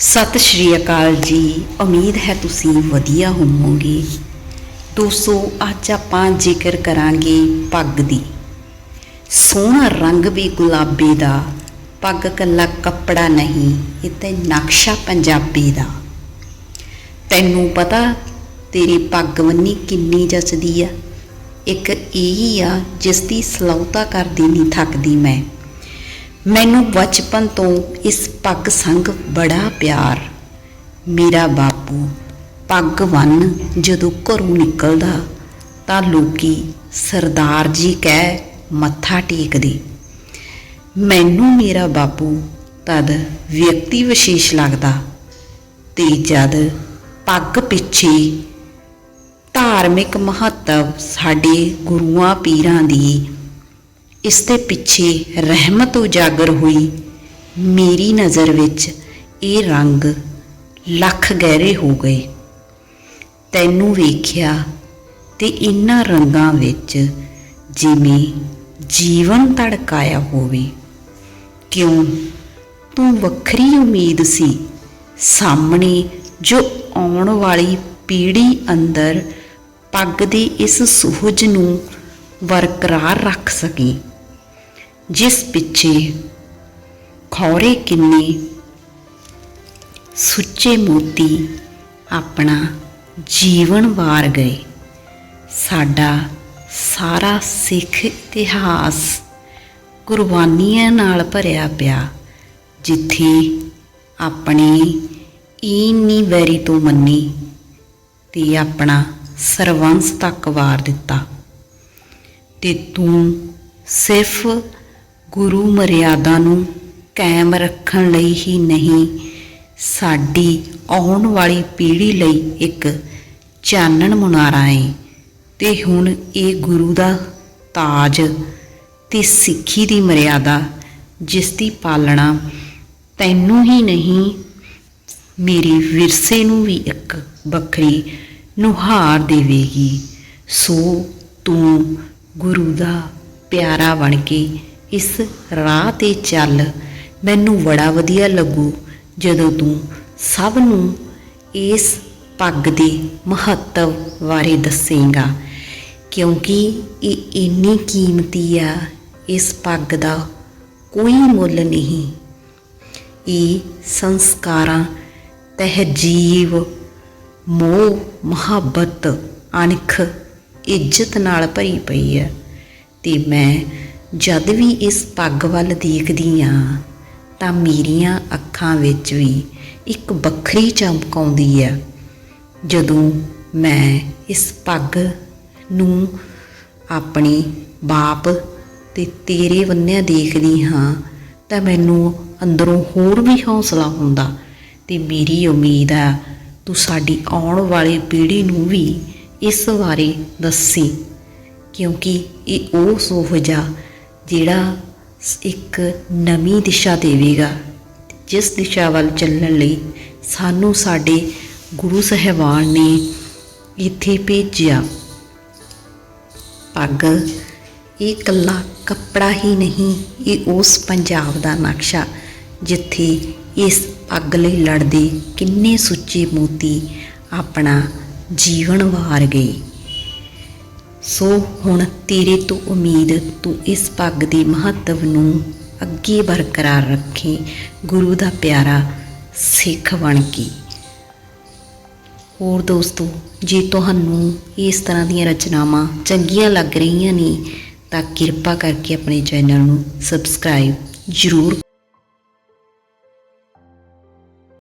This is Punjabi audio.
ਸਤਿ ਸ਼੍ਰੀ ਅਕਾਲ ਜੀ। ਉਮੀਦ ਹੈ ਤੁਸੀਂ ਵਧੀਆ ਹੋਵੋਗੇ। ਦੋਸਤੋ, ਅੱਜ ਆਪਾਂ ਜ਼ਿਕਰ ਕਰਾਂਗੇ ਪੱਗ ਦੀ। ਸੋਹਣਾ ਰੰਗ ਵੀ ਗੁਲਾਬੀ ਦਾ, ਪੱਗ ਕੱਲਾ ਕੱਪੜਾ ਨਹੀਂ, ਇਹ ਤੇ ਨਕਸ਼ਾ ਪੰਜਾਬੀ ਦਾ। ਤੈਨੂੰ ਪਤਾ, ਤੇਰੀ ਪੱਗ ਬੰਨੀ ਕਿੰਨੀ ਜਚਦੀ ਆ। ਇੱਕ ਇਹੀ ਆ ਜਿਸ ਦੀ ਸਲੌਤਾ ਕਰਦੀ ਨਹੀਂ ਥੱਕਦੀ ਮੈਂ। ਮੈਨੂੰ ਬਚਪਨ ਤੋਂ ਇਸ ਪੱਗ ਸੰਗ ਬੜਾ ਪਿਆਰ। ਮੇਰਾ ਬਾਪੂ ਪੱਗ ਬੰਨ ਜਦੋਂ ਘਰੋਂ ਨਿਕਲਦਾ ਤਾਂ ਲੋਕੀ ਸਰਦਾਰ ਜੀ ਕਹਿ ਮੱਥਾ ਟੇਕਦੇ। ਮੈਨੂੰ ਮੇਰਾ ਬਾਪੂ ਤਦ ਵਿਅਕਤੀ ਵਿਸ਼ੇਸ਼ ਲੱਗਦਾ ਤੇ ਜਦ ਪੱਗ ਪਿੱਛੇ ਧਾਰਮਿਕ ਮਹੱਤਵ ਸਾਡੇ ਗੁਰੂਆਂ ਪੀਰਾਂ ਦੀ ਇਸ ਦੇ ਪਿੱਛੇ ਰਹਿਮਤ ਉਜਾਗਰ ਹੋਈ। ਮੇਰੀ ਨਜ਼ਰ ਵਿੱਚ ਇਹ ਰੰਗ ਲੱਖ ਗਹਿਰੇ ਹੋ ਗਏ। ਤੈਨੂੰ ਵੇਖਿਆ ਤੇ ਇਨ੍ਹਾਂ ਰੰਗਾਂ ਵਿੱਚ ਜਿਵੇਂ ਜੀਵਨ ਤੜਕਾਇਆ ਹੋਵੇ। ਕਿਉਂ? ਤੂੰ ਵੱਖਰੀ ਉਮੀਦ ਸੀ। ਸਾਹਮਣੇ ਜੋ ਆਉਣ ਵਾਲੀ ਪੀੜ੍ਹੀ ਅੰਦਰ ਪੱਗ ਦੀ ਇਸ ਸੁਹਜ ਨੂੰ ਬਰਕਰਾਰ ਰੱਖ ਸਕੇ। ਜਿਸ ਪਿੱਛੇ ਖੌਰੇ ਕਿੰਨੇ ਸੁੱਚੇ ਮੋਤੀ ਆਪਣਾ ਜੀਵਨ ਵਾਰ ਗਏ। ਸਾਡਾ ਸਾਰਾ ਸਿੱਖ ਇਤਿਹਾਸ ਕੁਰਬਾਨੀਆਂ ਨਾਲ ਭਰਿਆ ਪਿਆ, ਜਿੱਥੇ ਆਪਣੀ ਈਨੀ ਵੈਰੀ ਤੋਂ ਮੰਨੀ ਤੇ ਆਪਣਾ ਸਰਵੰਸ ਤੱਕ ਵਾਰ ਦਿੱਤਾ। ਤੇ ਤੂੰ ਸਿਰਫ ਗੁਰੂ ਮਰਿਆਦਾ ਨੂੰ ਕਾਇਮ ਰੱਖਣ ਲਈ ਹੀ ਨਹੀਂ, ਸਾਡੀ ਆਉਣ ਵਾਲੀ ਪੀੜ੍ਹੀ ਲਈ ਇੱਕ ਚਾਨਣ ਮੁਨਾਰਾ ਹੈ ਤੇ ਹੁਣ ਇਹ ਗੁਰੂ ਦਾ ਤਾਜ ਤੇ ਸਿੱਖੀ ਦੀ ਮਰਿਆਦਾ, ਜਿਸ ਦੀ ਪਾਲਣਾ ਤੈਨੂੰ ਹੀ ਨਹੀਂ, ਮੇਰੇ ਵਿਰਸੇ ਨੂੰ ਵੀ ਇੱਕ ਵੱਖਰੀ ਨੁਹਾਰ ਦੇਵੇਗੀ। ਸੋ ਤੂੰ ਗੁਰੂ ਦਾ ਪਿਆਰਾ ਬਣ ਕੇ ਇਸ ਰਾਹ ਤੇ ਚੱਲ। ਮੈਨੂੰ ਬੜਾ ਵਧੀਆ ਲੱਗੂ ਜਦੋਂ ਤੂੰ ਸਭ ਨੂੰ ਇਸ ਪੱਗ ਦੇ ਮਹੱਤਵ ਬਾਰੇ ਦੱਸੇਗਾ। ਕਿਉਂਕਿ ਇਹ ਇੰਨੀ ਕੀਮਤੀ ਆ, ਇਸ ਪੱਗ ਦਾ ਕੋਈ ਮੁੱਲ ਨਹੀਂ। ਇਹ ਸੰਸਕਾਰਾਂ, ਤਹਿਜੀਬ, ਮੋਹ, ਮੁਹੱਬਤ, ਅਣਖ, ਇੱਜ਼ਤ ਨਾਲ ਭਰੀ ਪਈ ਹੈ ਤੇ ਮੈਂ ਜਦ ਵੀ ਇਸ ਪੱਗ ਵੱਲ ਦੇਖਦੀ ਆ ਤਾਂ ਮੇਰੀਆਂ ਅੱਖਾਂ ਵਿੱਚ ਵੀ ਇੱਕ ਵੱਖਰੀ ਚਮਕ ਆਉਂਦੀ ਹੈ ਜਦੋਂ ਮੈਂ ਇਸ ਪੱਗ ਨੂੰ ਆਪਣੇ ਬਾਪ ਤੇ ਤੇਰੇ ਬੰਨਿਆ ਦੇਖਦੀ ਹਾਂ, ਤਾਂ ਮੈਨੂੰ ਅੰਦਰੋਂ ਹੋਰ ਵੀ ਹੌਸਲਾ ਹੁੰਦਾ ਤੇ ਮੇਰੀ ਉਮੀਦ ਆ, ਤੂੰ ਸਾਡੀ ਆਉਣ ਵਾਲੀ ਪੀੜ੍ਹੀ ਨੂੰ ਵੀ ਇਸ ਬਾਰੇ ਦੱਸੀ। ਕਿਉਂਕਿ ਇਹ ਉਹ ਸੋਹਜਾ ਜਿਹੜਾ ਇੱਕ ਨਵੀਂ ਦਿਸ਼ਾ ਦੇਵੇਗਾ, ਜਿਸ ਦਿਸ਼ਾ ਵੱਲ ਚੱਲਣ ਲਈ ਸਾਨੂੰ ਸਾਡੇ ਗੁਰੂ ਸਾਹਿਬਾਨ ਨੇ ਇੱਥੇ ਭੇਜਿਆ। ਪੱਗ, ਇਹ ਇਕੱਲਾ ਕੱਪੜਾ ਹੀ ਨਹੀਂ, ਇਹ ਉਸ ਪੰਜਾਬ ਦਾ ਨਕਸ਼ਾ, ਜਿੱਥੇ ਇਸ ਪੱਗ ਲਈ ਲੜਦੇ ਕਿੰਨੇ ਸੁੱਚੇ ਮੋਤੀ ਆਪਣਾ ਜੀਵਨ ਵਾਰ ਗਏ। ਸੋ ਹੁਣ ਤੇਰੇ ਤੋਂ ਉਮੀਦ, ਤੂੰ ਇਸ ਪੱਗ ਦੇ ਮਹੱਤਵ ਨੂੰ ਅੱਗੇ ਬਰਕਰਾਰ ਰੱਖੇ, ਗੁਰੂ ਦਾ ਪਿਆਰਾ ਸਿੱਖ ਬਣ ਕੇ। ਹੋਰ ਦੋਸਤੋ, ਜੇ ਤੁਹਾਨੂੰ ਇਸ ਤਰ੍ਹਾਂ ਦੀਆਂ ਰਚਨਾਵਾਂ ਚੰਗੀਆਂ ਲੱਗ ਰਹੀਆਂ ਨੇ, ਤਾਂ ਕਿਰਪਾ ਕਰਕੇ ਆਪਣੇ ਚੈਨਲ ਨੂੰ ਸਬਸਕ੍ਰਾਈਬ ਜ਼ਰੂਰ